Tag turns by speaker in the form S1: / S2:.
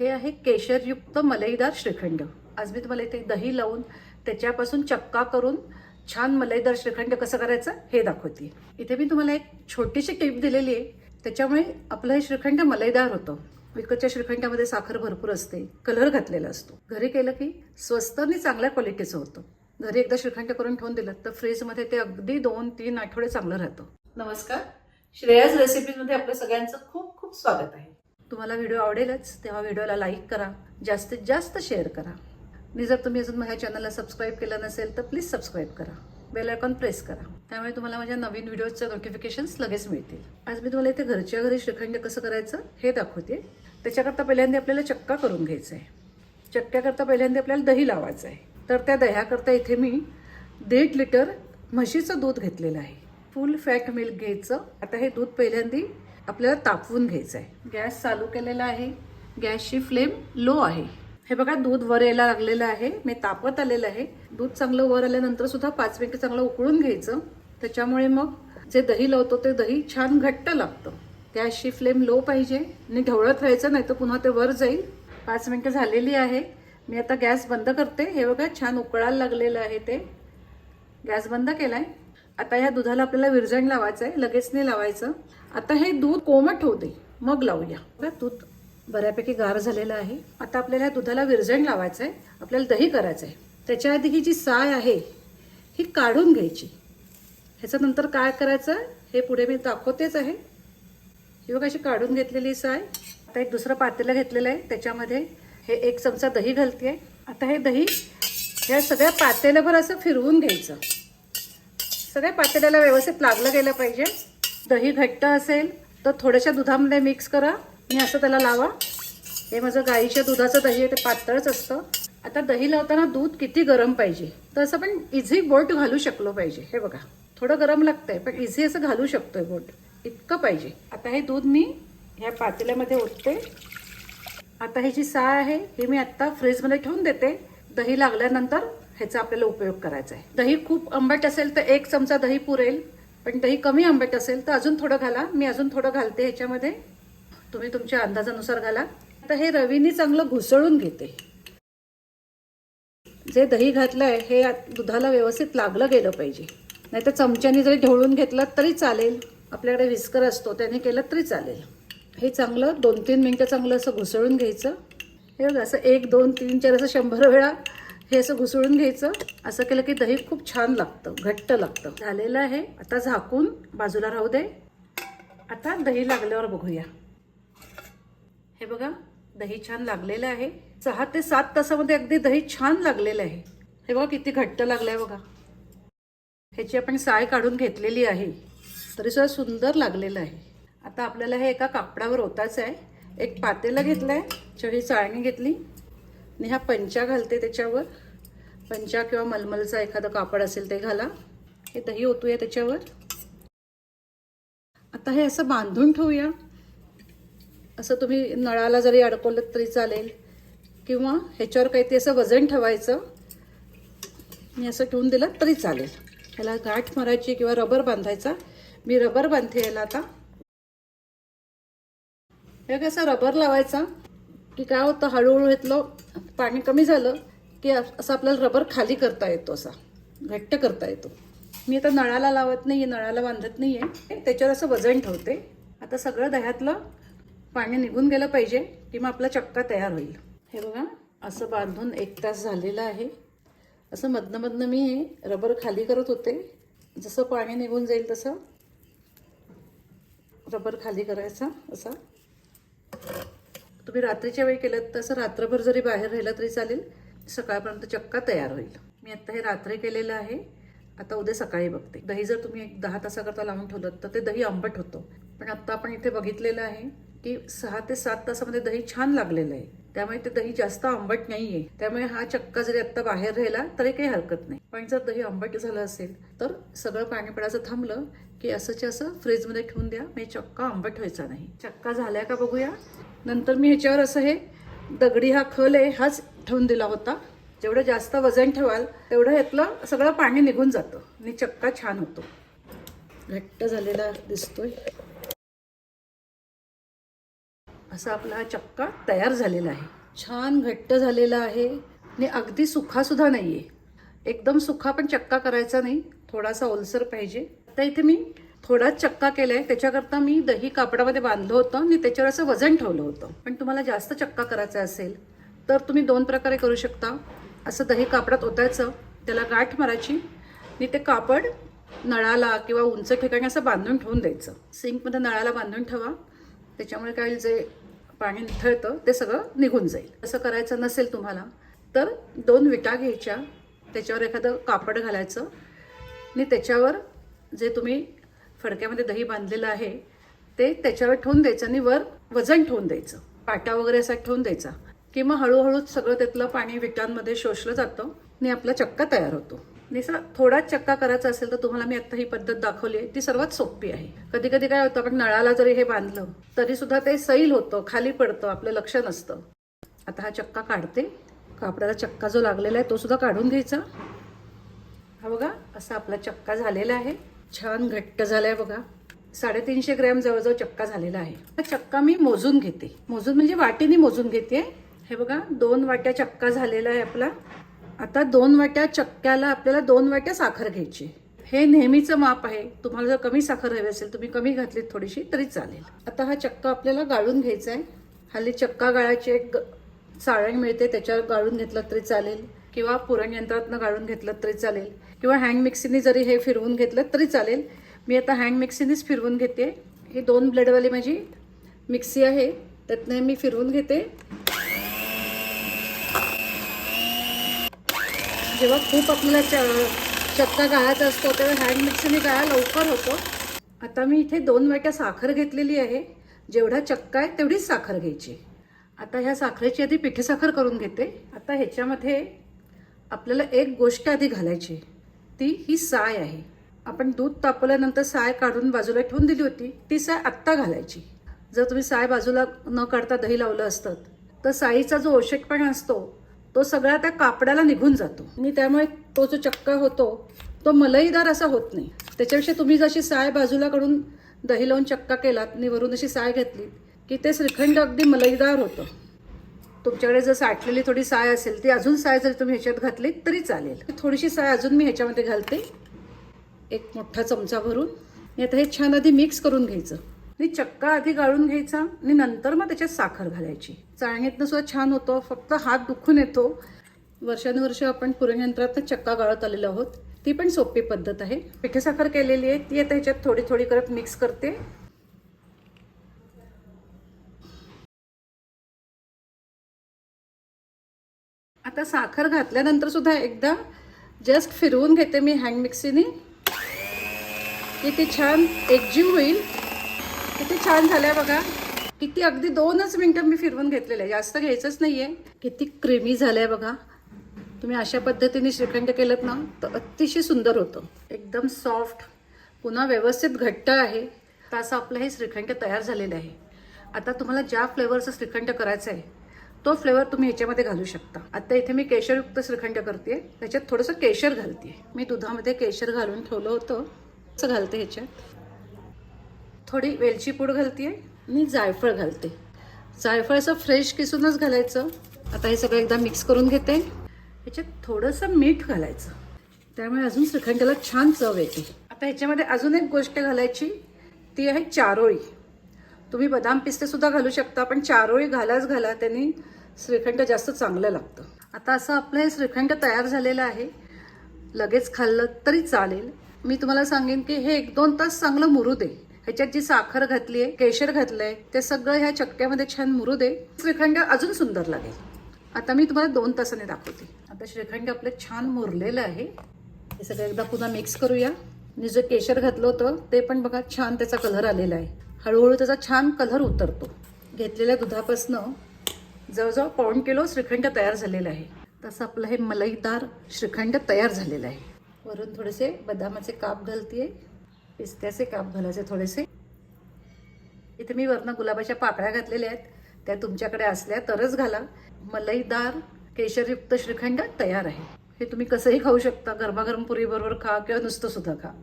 S1: हे आहे केशरयुक्त मलईदार श्रीखंड. आज मी तुम्हाला इथे दही लावून त्याच्यापासून चक्का करून छान मलईदार श्रीखंड कसं करायचं हे दाखवते. इथे मी तुम्हाला एक छोटीशी टिप दिलेली आहे. त्याच्यामुळे आपलं हे श्रीखंड मलईदार होतं. विकतच्या श्रीखंडामध्ये साखर भरपूर असते कलर घातलेला असतो. घरी केलं की स्वस्त आणि चांगल्या क्वालिटीचं होतं. घरी एकदा श्रीखंड करून ठेवून दिलं तर फ्रीजमध्ये ते अगदी दोन तीन आठवडे चांगलं राहतं. नमस्कार. श्रेयाज रेसिपीजमध्ये आपलं सगळ्यांचं खूप खूप स्वागत आहे. तुम्हाला व्हिडिओ आवडेलच तेव्हा व्हिडिओला लाईक करा जास्तीत जास्त शेअर करा. आणि जर तुम्ही अजून माझ्या चॅनलला सबस्क्राईब केलं नसेल तर प्लीज सबस्क्राईब करा. बेल आयकॉन प्रेस करा. त्यामुळे तुम्हाला माझ्या नवीन व्हिडिओजचं नोटिफिकेशन्स लगेच मिळतील. आज मी तुम्हाला इथे घरच्या घरी श्रीखंड कसं करायचं हे दाखवते. त्याच्याकरता पहिल्यांदा आपल्याला चक्का करून घ्यायचा आहे. चक्क्याकरता पहिल्यांदा आपल्याला दही लावायचं आहे. तर त्या दह्याकरता इथे मी दीड लिटर म्हशीचं दूध घेतलेलं आहे. फुल फॅट मिल्क घ्यायचं. आता हे दूध पहिल्यांदा आपल्याला तापवून घ्यायचं आहे गॅस चालू केलेला आहे. गॅसची फ्लेम लो आहे. हे बघा दूध वर यायला लागलेलं आहे. मी तापत आलेलं आहे. दूध चांगलं वर आल्यानंतर सुद्धा पाच मिनिटं चांगलं उकळून घ्यायचं. त्याच्यामुळे मग जे दही लावतो ते दही छान घट्ट लागतं. गॅसची फ्लेम लो पाहिजे. आणि ढवळत राहायचं नाही तर पुन्हा ते वर जाईल. पाच मिनिटं झालेली आहे. मी आता गॅस बंद करते. हे बघा छान उकळायला लागलेलं आहे ते. गॅस बंद केलाय. आता या दुधाला आपल्याला विरजण लावायचं आहे लगेच नाही लावायचं. आता हे दूध कोमट होऊ दे मग लावूया. दूध बऱ्यापैकी गार झालेलं आहे. आता आपल्याला या दुधाला विरजण लावायचं आहे आपल्याला दही करायचं आहे त्याच्या आधी ही जी साय आहे ही काढून घ्यायची. ह्याचं नंतर काय करायचं हे पुढे मी दाखवतेच आहे. ही बघा अशी काढून घेतलेली साय. आता एक दुसरं पातेलं घेतलेलं आहे त्याच्यामध्ये हे एक चमचा दही घालते आता हे दही ह्या सगळ्या पातेल्याभर असं फिरवून घ्यायचं. सगळ्या पातेल्याला व्यवस्थित लागलं गेलं पाहिजे. दही घट्ट असेल तर थोड्याशा दुधामध्ये मिक्स करा. आणि असं त्याला लावा. हे माझं गाईच्या दुधाचं दही आहे ते पातळच असतं. आता दही लावताना दूध किती गरम पाहिजे? तर असं पण इझी बोट घालू शकलो पाहिजे. हे बघा. थोडं गरम लागतंय पण इझी असं घालू शकतोय बोट. इतकं पाहिजे. आता हे दूध मी ह्या पातेल्यामध्ये ओतते. आता ही जी साय आहे ही मी आत्ता फ्रीजमध्ये ठेवून देते. दही लागल्यानंतर ह्याचा आपल्याला उपयोग करायचा आहे. दही खूप आंबट असेल तर एक चमचा दही पुरेल पण दही कमी आंबट असेल तर अजून थोडं घाला. मी अजून थोडं घालते ह्याच्यामध्ये. तुम्ही तुमच्या अंदाजानुसार घाला. आता हे रवीनी चांगलं घुसळून घेते. जे दही घातलंय हे दुधाला व्यवस्थित लागलं गेलं पाहिजे. नाही तर चमच्यानी जरी ढवळून घेतलं तरी चालेल. आपल्याकडे विस्कर असतो त्याने केलं तरी चालेल. हे चांगलं दोन तीन मिनटं चांगलं असं घुसळून घ्यायचं. हे बघा असं एक दोन तीन चार असं शंभर वेळा हे असं घुसळून घ्यायचं. असं केलं की दही खूप छान लागतं घट्ट लागतं. झालेलं आहे. आता झाकून बाजूला राहू दे. आता दही लागल्यावर बघूया. हे बघा दही छान लागलेलं आहे. सहा ते सात तासामध्ये अगदी दही छान लागलेलं आहे. हे बघा किती घट्ट लागलं आहे बघा. ह्याची आपण साय काढून घेतलेली आहे. तरी सुद्धा सुंदर लागलेलं आहे. आता आपल्याला हे एका कापडावर ओतायचं आहे. एक पातेलं आहे छोटी चाळणी घेतली. आणि ह्या पंचा घालते त्याच्यावर. पंचा किंवा मलमलचा एखादं कापड असेल ते घाला. हे दही ओतूया त्याच्यावर. आता हे असं बांधून ठेवूया. असं तुम्ही नळाला जरी अडकवलं तरी चालेल. किंवा ह्याच्यावर काही ते असं वजन ठेवायचं. मी असं ठेवून दिलं तरी चालेल. ह्याला गाठ मारायची किंवा रबर बांधायचा. मी रबर बांधते याला आता. हे कसं रबर लावायचा. की काय होतं हळूहळू घेतलं पाणी कमी झालं की असं आपल्याला रबर खाली करता येतो असा घट्ट करता येतो. मी आता नळाला लावत नाही आहे नळाला बांधत नाही आहे त्याच्यावर असं वजन ठेवते. आता सगळं दह्यातलं पाणी निघून गेलं पाहिजे की मग आपला चक्का तयार होईल. हे बघा असं बांधून एक तास झालेलं आहे. असं मधनं मधनं मी हे रबर खाली करत होते. जसं पाणी निघून जाईल तसं रबर खाली करायचा असा. तुम्ही रात्रीच्या वेळी केलं तर असं रात्रभर जरी बाहेर राहिलं तरी चालेल. सकाळपर्यंत चक्का तयार होईल. मी आत्ता हे रात्री केलेलं आहे. आता उद्या सकाळी बघते. दही जर तुम्ही एक दहा तासाकरता लावून ठेवलं तर ते दही आंबट होतं. पण आत्ता आपण इथे बघितलेलं आहे की सहा ते सात तासामध्ये दही छान लागलेलं आहे. त्यामुळे ते दही जास्त आंबट नाहीये. त्यामुळे हा चक्का जरी आत्ता बाहेर राहिला तरी काही हरकत नाही. पण जर दही आंबट झालं असेल तर सगळं पाणी पडायचं थांबलं की असंच्या असं फ्रीजमध्ये ठेवून द्या. म्हणजे चक्का आंबट व्हायचा नाही. चक्का झालाय का बघूया. नंतर मी ह्याच्यावर असं हे दगडी हा खल आहे हाच ठेवून दिला होता. जेवढं जास्त वजन ठेवाल तेवढं ह्यातलं सगळं पाणी निघून जातं आणि चक्का छान होतो. घट्ट झालेला दिसतोय. असा आपला हा चक्का तयार झालेला आहे. छान घट्ट झालेला आहे आणि अगदी सुखासुद्धा नाही आहे एकदम सुखा पण चक्का करायचा नाही. थोडासा ओलसर पाहिजे. आता इथे मी थोडाच चक्का केलाय. त्याच्याकरता मी दही कापडामध्ये बांधलं होतं. आणि त्याच्यावर असं वजन ठेवलं होतं. पण तुम्हाला जास्त चक्का करायचा असेल तर तुम्ही दोन प्रकारे करू शकता. असं दही कापडात ओतायचं त्याला गाठ मारायची आणि ते कापड नळाला किंवा उंच ठिकाणी असं बांधून ठेवून द्यायचं. सिंकमध्ये नळाला बांधून ठेवा. त्याच्यामुळे काय जे पाणी निथळतं ते सगळं निघून जाईल. असं करायचं नसेल तुम्हाला तर दोन विटा घ्यायच्या. त्याच्यावर एखादं कापड घालायचं. आणि त्याच्यावर जे तुम्ही फडक्यामध्ये दही बांधलेलं आहे ते त्याच्यावर ठेवून द्यायचं आणि वर वजन ठेवून द्यायचं. पाटा वगैरे असा ठेवून द्यायचा. किंवा हळूहळू सगळं त्यातलं पाणी विटांमध्ये शोषलं जातं आणि आपला चक्का तयार होतो. निसा थोडाच चक्का करायचा असेल तर तुम्हाला मी आता ही पद्धत दाखवली आहे. ती सर्वात सोपी आहे. कधी कधी काय होतं आपण नळाला जरी हे बांधलं तरी सुद्धा ते सैल होतं खाली पडतं आपलं लक्ष नसतं. आता हा चक्का काढते. कापडाला चक्का जो लागलेला आहे तो सुद्धा काढून घ्यायचा. हा बघा असा आपला चक्का झालेला आहे. छान घट्ट झालाय बघा. साडेतीनशे ग्रॅम जवळजवळ चक्का झालेला आहे. हा चक्का मी मोजून घेते. मोजून म्हणजे वाटीने मोजून घेते. हे बघा दोन वाट्या चक्का झालेला आहे आपला. आता दोन वाट्या चक्क्याला आपल्याला दोन वाट्या साखर घ्यायची. हे नेहमीचं माप आहे. तुम्हाला जर कमी साखर हवी असेल तुम्ही कमी घातलीत थोडीशी तरी चालेल. आता हा चक्का आपल्याला गाळून घ्यायचा आहे. हल्ली चक्का गाळायची एक ग- चाळण मिळते त्याच्यावर गाळून घेतलं तरी चालेल. किंवा पुरण यंत्रातनं गाळून घेतलं तरी चालेल. किंवा हँड मिक्सीने जरी हे फिरवून घेतलं तरी चालेल. मी आता हँड मिक्सीनेच फिरवून घेते. ही दोन ब्लेडवाली माझी मिक्सी आहे. त्यातनं मी फिरवून घेते. जेव्हा खूप आपल्याला च चक्का गाळायचा असतो तेव्हा हँड मिक्सीने गाळा लवकर होतो. आता मी इथे दोन वाट्या साखर घेतलेली आहे. जेवढा चक्का आहे तेवढीच साखर घ्यायची. आता ह्या साखरेची आधी पिठी साखर करून घेते. आता ह्याच्यामध्ये आपल्याला एक गोष्ट आधी घालायची ती ही साय आहे. आपण दूध तापवल्यानंतर साय काढून बाजूला ठेवून दिली होती. ती साय आत्ता घालायची. जर तुम्ही साय बाजूला न काढता दही लावलं असतं तर साईचा जो ओशकपणा असतो तो सगळा त्या कापडाला निघून जातो. आणि त्यामुळे तो जो चक्का होतो तो मलईदार असा होत नाही. त्याच्यापेक्षा तुम्ही जशी साय बाजूला काढून दही लावून चक्का केलात आणि वरून अशी साय घेतली की ते श्रीखंड अगदी मलईदार होतं. तुमच्याकडे जर साठलेली थोडी साय असेल ती अजून साय जरी तुम्ही ह्याच्यात घातली तरी चालेल. थोडीशी साय अजून मी ह्याच्यामध्ये घालते. एक मोठा चमचा भरून. आणि आता हे छान आधी मिक्स करून घ्यायचं. आणि चक्का आधी गाळून घ्यायचा आणि नंतर मग त्याच्यात साखर घालायची. चाळणीतनं सुद्धा छान होतो. फक्त हात दुखून येतो. वर्षानुवर्ष आपण पुरणयंत्रात चक्का गाळत आलेलो आहोत. ती पण सोपी पद्धत आहे. पिठे साखर केलेली आहे. ती आता ह्याच्यात थोडी थोडी करत मिक्स करते. आता साखर घातल्यानंतर सुद्धा एकदा जस्ट फिरवून घेते मी हँड मिक्सीने किती छान एकजीव होईल. किती छान झालंय बघा. किती अगदी दोनच मिनटं मी फिरवून घेतलेलं आहे. जास्त घ्यायचंच नाहीये. किती क्रीमी झालंय बघा. तुम्ही अशा पद्धतीने श्रीखंड केलं ना तर अतिशय सुंदर होतं. एकदम सॉफ्ट पुन्हा व्यवस्थित घट्ट आहे. तर असं आपलं हे श्रीखंड तयार झालेलं आहे. आता तुम्हाला ज्या फ्लेवरचं श्रीखंड करायचं आहे तो फ्लेवर तुम्ही ह्याच्यामध्ये घालू शकता. आता इथे मी केशरयुक्त श्रीखंड करते त्याच्यात थोडंसं केशर घालते मी दुधामध्ये केशर घालून ठेवलं होतं. असं घालते ह्याच्यात. थोडी वेलची पूड घालते आणि जायफळ घालते. जायफळ असं फ्रेश किसूनच घालायचं. आता हे सगळं एकदा मिक्स करून घेते. ह्याच्यात थोडंसं मीठ घालायचं. त्यामुळे अजून श्रीखंडाला छान चव येते. आता ह्याच्यामध्ये अजून एक गोष्ट घालायची. ती आहे चारोळी. तुम्ही बदाम पिस्ते सुद्धा घालू शकता पण चारोळी घालाच घाला त्यांनी श्रीखंड जास्त चांगलं लागतं. आता असं आपलं हे श्रीखंड तयार झालेलं आहे. लगेच खाल्लं तरी चालेल. मी तुम्हाला सांगेन की हे एक दोन तास चांगलं मुरू दे. ह्याच्यात जी साखर घातली आहे केशर घातलंय ते सगळं ह्या चक्क्यामध्ये छान मुरू दे. श्रीखंड अजून सुंदर लागेल. आता मी तुम्हाला दोन तासाने दाखवते. आता श्रीखंड आपलं छान मुरलेलं आहे. हे सगळं एकदा पुन्हा मिक्स करूया. मी जे केशर घातलं होतं ते पण बघा छान त्याचा कलर आलेला आहे. हळूहळू त्याचा छान कलर उतरतो. घेतलेल्या दुधापासनं जवळजवळ पाऊण किलो श्रीखंड तयार झालेलं आहे. तसं आपलं हे मलईदार श्रीखंड तयार झालेलं आहे. वरून थोडेसे बदामाचे काप घालते पिस्त्याचे काप घालायचे थोडेसे. इथे मी वरनं गुलाबाच्या पाकळ्या घातलेल्या आहेत. त्या तुमच्याकडे असल्या तरच घाला. मलईदार केशरयुक्त श्रीखंड तयार आहे. हे तुम्ही कसंही खाऊ शकता. गरमागरम पुरीबरोबर खा किंवा नुसतं सुद्धा खा.